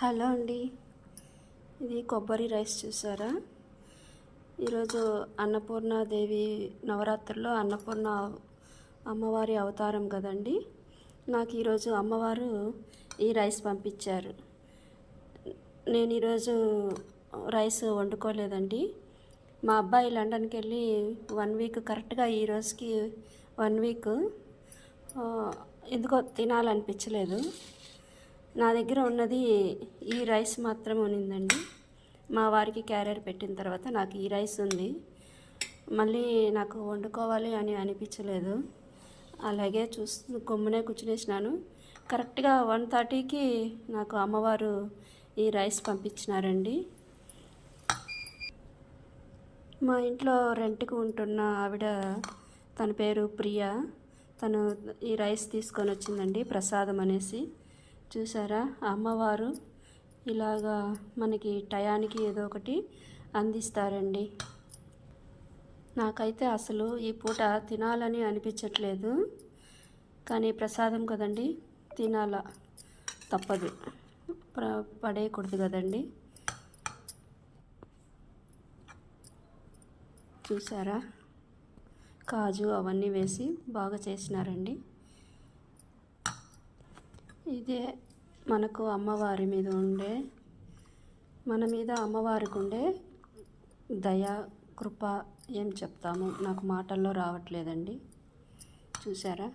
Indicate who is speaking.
Speaker 1: Hello అండి. ఇది కొబ్బరి రైస్ చూసారా? ఈరోజు అన్నపూర్ణాదేవి నవరాత్రుల్లో అన్నపూర్ణ అమ్మవారి అవతారం కదండి. నాకు ఈరోజు అమ్మవారు ఈ రైస్ పంపించారు. నేను ఈరోజు రైస్ వండుకోలేదండి. మా అబ్బాయి లండన్కి వెళ్ళి వన్ వీక్ కరెక్ట్గా ఈ రోజుకి వన్ వీక్ ఎందుకో తినాలనిపించలేదు. నా దగ్గర ఉన్నది ఈ రైస్ మాత్రం ఉన్నిందండి. మా వారికి క్యారియర్ పెట్టిన తర్వాత నాకు ఈ రైస్ ఉంది. మళ్ళీ నాకు వండుకోవాలి అని అనిపించలేదు. అలాగే చూస్తూ కొమ్మునే కూర్చునేసినాను. కరెక్ట్గా వన్ థర్టీకి నాకు అమ్మవారు ఈ రైస్ పంపించినారండి. మా ఇంట్లో రెంట్కి ఉంటున్న ఆవిడ తన పేరు ప్రియా. తను ఈ రైస్ తీసుకొని వచ్చిందండి ప్రసాదం అనేసి. చూసారా? అమ్మవారు ఇలాగా మనకి టయానికి ఏదో ఒకటి అందిస్తారండి. నాకైతే అసలు ఈ పూట తినాలని అనిపించట్లేదు. కానీ ప్రసాదం కదండి తినాల? తప్పదు. పడేయకూడదు కదండి. చూసారా? కాజు అవన్నీ వేసి బాగా చేసినారండి. ఇదే మనకు అమ్మవారి మీద ఉండే మన మీద అమ్మవారికి ఉండే దయ కృప ఏం చెప్తాము? నాకు మాటల్లో రావట్లేదండి. చూసారా